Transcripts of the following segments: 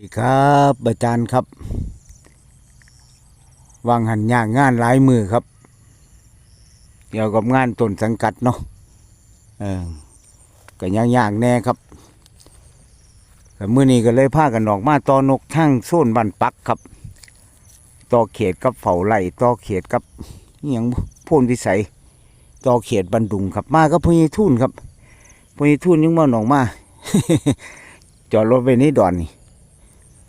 สวัสดีครับอาจารย์ครับ วางหันยากงานหลายมือครับ เกี่ยวกับงานต้นสังกัดเนาะเออก็ยากยากแน่ครับแต่มื้อนี้ก็เลยพากันออกมาต่อนกทั้งโซนบ้านปักครับ ต่อเขตกับเฝ้าไร่ต่อเขตกับอหยังพ่นวิสัยต่อเขตบันดุงครับ มาก็พญทุ่นครับพญทุ่นยังมาหนองมาจอดรถไปนี่ดอนนี่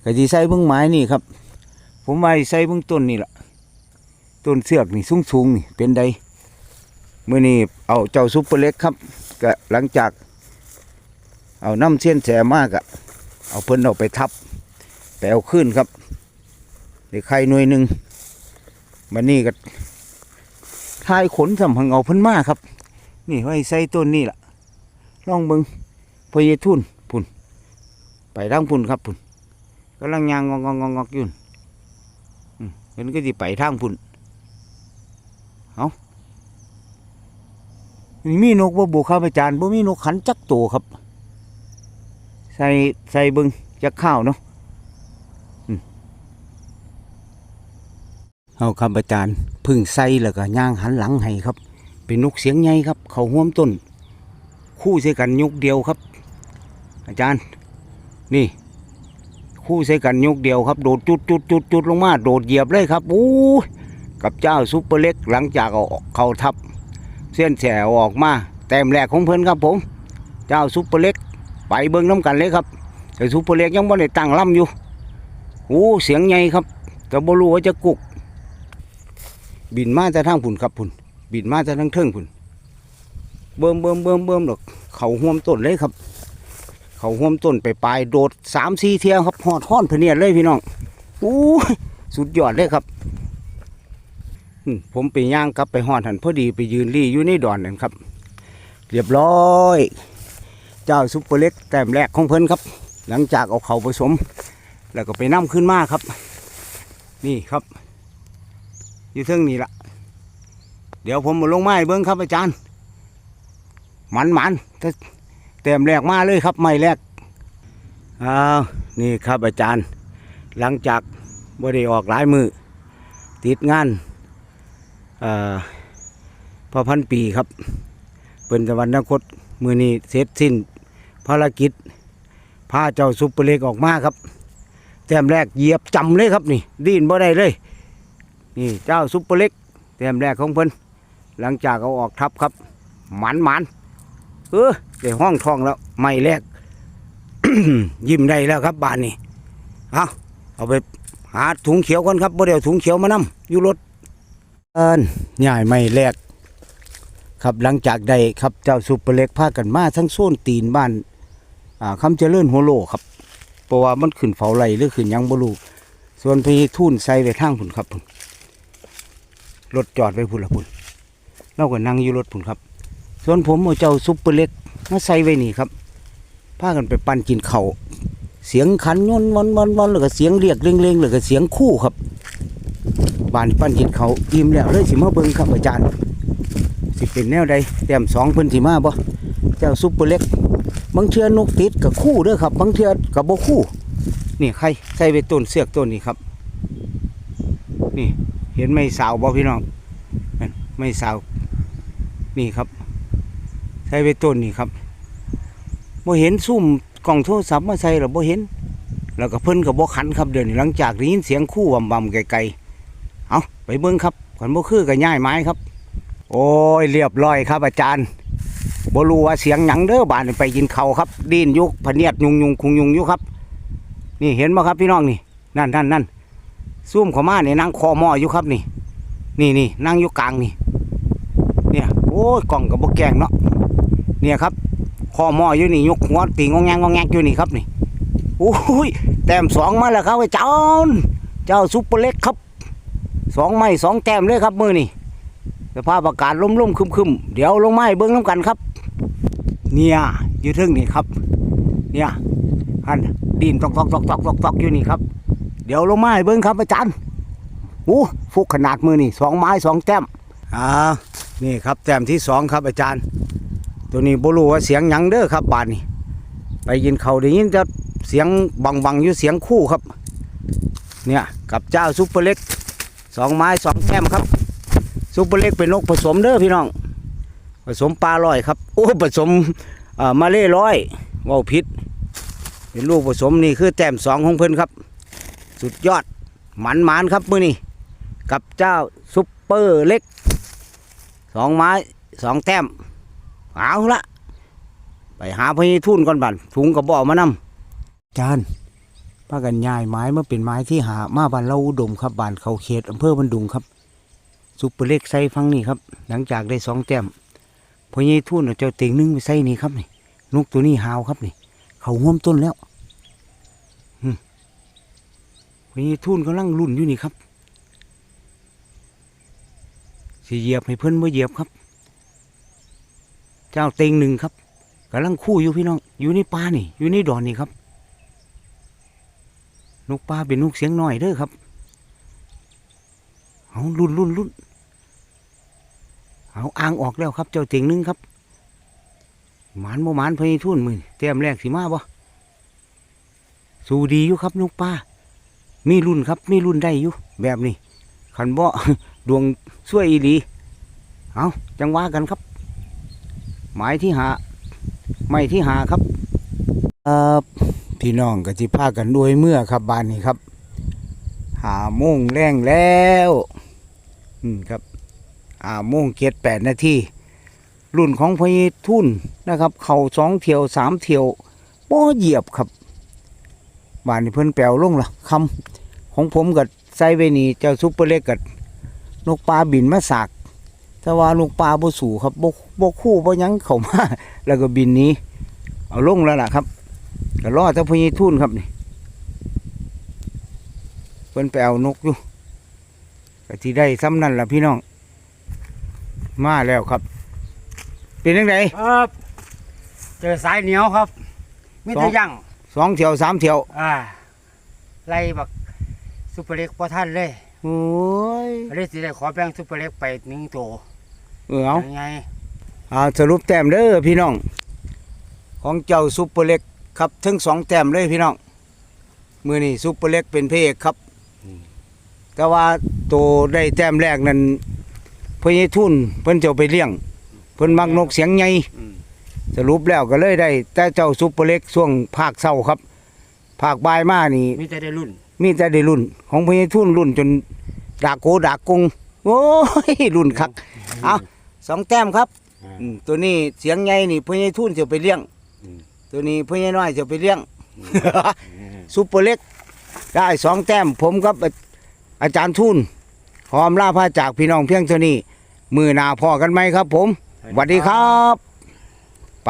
ก็สิใส่เบิ่งไม้นี่ครับ ผมว่าใส่เบิ่งต้นนี่ล่ะต้นเสือกนี่สูงๆนี่เป็นใดเมื้อนี้เอาเจ้าซุปเปอร์เล็กครับก็หลังจาก เอาน้ำเส้นแสมากอะเอาเพิ่นเอาไปทับไปเอาขึ้นครับได้ไข่หน่วยหนึ่งมันนี่ก็ทายขนสำหังเอาเพิ่นมาครับ นี่ไว้ใส่ต้นนี่ล่ะลองเบิงพอยายทุนพุ่นไปทางพุ่นครับพุ่น กำลังยางงองงองงอกอยู่นั่นอืมเห็นก็สิไปทางพุ่นเอามีนกบ่บุครับอาจารย์บ่มีนกขันจักตัวครับ ใส่ใส่บิงจักข้าวเนาะเอาครับอาจารย์พึ่งใส่แล้วก็ย่างหันหลังให้ครับ เป็นนกเสียงใหญ่ครับ เขาห่วมต้น คู่ใส่กันยกเดียวครับ อาจารย์ นี่ คู่ใส่กันยกเดียวครับ โดดจุดจุดจุดจุดลงมา โดดเหยียบเลยครับอู้กับเจ้าซุปเปอร์เล็กหลังจากเขาทับ เส้นแฉออกมา แต้มแรกของเพิ่นครับผม เจ้าซุปเปอร์เล็ก ไปเบิ้งน้ำกันเลยครับแต่ซุปเปอร์เล็กยังบ่ได้ตั้งลำอยู่โอ้เสียงใหญ่ครับแต่บ่รู้ว่าจะกุก บินมาแต่ทางผุนครับผุนบินมาแต่ทางเทิงผุนเบิ่มเบิ่มเบิ่มเบิ่มดอกเขาห่วมต้นเลยครับ เขาห่วมต้นไปปลายโดดสามสี่เที่ยครับหอดห้อนเพเนียดเลยพี่น้องอู้สุดยอดเลยครับผมไปย่างกลับไปหอดหันพอดีไปยืนรี่อยู่ในดอนนั่นครับ เรียบร้อย เจ้าซุปเปอร์เล็กแต้มแรกของเพิ่นครับ หลังจากเอาเขาผสม แล้วก็ไปนํขึ้นมาครับ นี่ครับ อยู่เทิงนี่ละเดี๋ยวผมมาลงไม้เบิ้งครับอาจารย์ มันมันๆถ้า เต็มแรกมาเลยครับไม่แรกอ้าวนี่ครับอาจารย์ หลังจากบ่ได้ออกหลายมือติดงานอ่อพอพันปีครับ เป็นสวรรคตมือนี้เสร็จสิ้นภารกิจพาเจ้าซุปเปอร์เล็กออกมาครับ แต้มแรกเหยียบจำเลยครับนี่ดิ้นบ่ได้เลย นี่เจ้าซุปเปอร์เล็กแต้มแรกของเพิ่นหลังจากเอาออกทับครับ หมันหมันเออ ได้ห้องทองแล้ว ไม่แรก ยิ้มได้แล้วครับบ้านนี้เอาเอาไปหาถุงเขียวก่อนครับบ่เดี๋ยวถุงเขียวมานำอยู่รถเอินใหญ่ไม่แรก ครับหลังจากได้ครับเจ้าซุปเปอร์เล็กพากันมาทั้งโซนตีนบ้านอ่าคำเจริญโฮโลครับเพราะว่ามันขึ้นเฝ้าไหลหรือขึ้นยังบ่รู้ส่วนพี่ทุ่นใส่ไปทางพุ่นครับพุ่นรถจอดไว้พุ่นละพุ่นเราก็นั่งอยู่รถพุ่นครับ ส่วนผมเอาเจ้าซุปเปอร์เล็ก มาใส่ไว้นี่ครับพากันไปปั่นกินเขาวเสียงขันยนวันวันวันแล้วก็เสียงเรียกเร่งเร่งแล้วก็เสียงคู่ครับบานปั่นกินเขาอิ่มแล้วเลยสิมาเบิ่งครับอาจารย์ สิเป็นแนวใดแต้มสองเพิ่นสิมาบ่เจ้าซุปเปอร์เล็กบางเทือนกติดกับคู่เด้อครับบางเทือกับบ่คู่ นี่ใครใส่ไปต้นเสือกต้นนี้ครับ นี่ เห็นไม่สาวบ่พี่น้องไม่สาว นี่ครับ ใส่ไปต้นนี่ครับบ่เห็นซุ่มกล่องโทรศัพท์มาใส่หรอบ่เห็น แล้วก็เพิ่นก็บ่ขันครับเดี๋ยวนี้หลังจากได้ยินเสียงคู่บำๆไกลๆเอาไปเบิ่งครับขันบ่คือก็ย้ายไม้ครับ โอ้ยเรียบร้อยครับ อาจารย์บ่รู้ว่าเสียงหยังเด้อบานไปกินเขาครับดินยุกพเนียดยุงยุงคุงยุงยู่ครับ นี่เห็นบ่ครับพี่น้องนี่นั่นนั่นนั่นซุ่มเข้ามาเนี่ยนั่งคอหม้ออยู่ครับนี่ นี่นี่นั่งอยู่กลางนี่ เนี่ยโอ้ยกล่องกับบ่แกงเนาะ เนี่ยครับคอหม้ออยู่นี่ยกหัวตีงองแงงงองแงอยู่นี่ครับนี่โอ้ยแต้มสองมาแล้วครับอาจารย์เจ้าซุปเปอร์เล็กครับสองไม้สองแต้มเลยครับมือนี่สภาพอากาศลมๆคึมๆเดี๋ยวลงไม้เบิ้งน้ำกันครับ เนี่ยอยู่ทึ่งนี่ครับ เนี่ยอันดินตอกตอกตอกตอกตอกตอกอยู่นี่ครับ เดี๋ยวลงไม้เบิ้งครับอาจารย์โอ้ฟุกขนาดมือนี่สองไม้สองแต้มอ่านี่ครับแต้มที่สองครับอาจารย์ ตัวนี้บรู้ว่าเสียงหยังเด้อครับบานนี่ไปยินเขาได้ยินจะเสียงบังบังอยู่เสียงคู่ครับ เนี่ยกับเจ้าซุปเปอร์เล็กสองไม้สองแก้มครับซุปเปอร์เล็กเป็นนกผสมเด้อพี่น้อง ผสมปลาลอยครับโอ้ผสมเอ่อมาเล่ร้อยว้าวพิษเป็นลูกผสมนี่คือแต้มสองของเพิ่นครับ สุดยอดหมันหมานครับมือนี้กับเจ้าซุปเปอร์เล็กสองไม้สองแต้ม เอาละไปหาพญทุนก่อนบันถุงกระบอกมานำจานพากันย้ายไม้มาเป็นไม้ที่หามาบ้านเราอุดมครับบ้านเขาเขตอำเภอบันดุงครับซุปเปอร์เล็กใส่ฟังนี่ครับ หลังจากได้สองแต้มพอใหญ่ทุ่นเอาเจ้าต็งนึงไปใส่นี่ครับนี่นกตัวนี้หาวครับนี่ เขาง่วมต้นแล้วพอใหญ่ทุ่นกำลังรุ่นอยู่นี่ครับสิเหยียบให้เพิ่อนบ่เหยียบครับ เจ้าเต็งหนึ่งครับกำลังคู่อยู่พี่น้อง อยู่ในป่านี่ อยู่ในดอนนี่ครับ นกป่าเป็นนกเสียงน้อยเด้อครับเอารุ่นรุ่นรุ่นเอาอ่างออกแล้วครับ เจ้าเต็งหนึ่งครับหมานบ่หมานพญทุ่นมือเตรียมแรกสิมาบ่สู้ดีอยู่ครับนกป้ามีรุ่นครับ มีรุ่นได้อยู่แบบนี้ขันบ่ดวงช่วยอีหลีเอาจังว่ากันครับ หมายที่หาไม่ที่หาครับเอ่อพี่น้องก็สิพากันด้วยเมื่อครับบ้านนี้ครับ หาโมงแรงแล้วอืมครับอาโมงเกียรแปดนาทีรุ่นของพญทุ่นนะครับ เข่าสองเที่ยวสามเที่ยวป้อเหยียบครับบ้านนี้เพิ่นแปลวลงละคำของผมกับไซไว้นี่เจ้าซุปเปอร์เล็กกับนกปลาบินมาสาก แต่ว่านกปลาบ่สู่ครับบ่บ่คู่บ่หยังเข้ามา แล้วก็บินหนี้ เอาลงแล้วล่ะครับก็รอเจ้าพญทุนครับนี่เพิ่นแปลวนกอยู่ก็ที่ได้ซ้ำนั่นล่ะพี่น้อง มาแล้วครับ เป็นยังไงครับเจอสายเหนียวครับมิสอตงรยั่งสองเที่ยวสามเที่ยวอ่าไล่บักซุปเปอร์เล็กพอท่านเลยโอ้ยเลยสิได้ขอแบ่งซุปเปอร์เล็กไปหนึ่งตัว เออเอายังไงเอาสรุปแต้มเด้อพี่น้อง ของเจ้าซุปเปอร์เล็กครับทั้งสองแต้มเลยพี่น้องมือนี่ซุปเปอร์เล็กเป็นพระเอกครับ แต่ว่าตัวได้แต้มแรกนั้นพญทุนเพิ่นจะเอาไปเลี้ยง เพิ่นมักนกเสียงใหญ่อืมสรุปแล้วก็เลยได้ แต่เจ้าซุปเปอร์เล็กช่วงภาคเศร้าครับภาคบ่ายมานี่ มีแต่ได้รุ่น มีแต่ได้รุ่น ของพญทุนรุ่นจนดากโกดากกงโอ้ยรุ่นคัก เอา สองแต้มครับอ่า อืมตัวนี้เสียงใหญ่นี่พญทุนจะไปเลี้ยง อืม ตัวนี้พญน้อยจะไปเลี้ยง ซุปเปอร์เล็ก ได้สองแต้มผมกับอาอาจารย์ทุนหอมลาพาจากพี่น้องเพียงเท่านี้ มือหนาพอกันไหมครับผมสวัสดีครับไป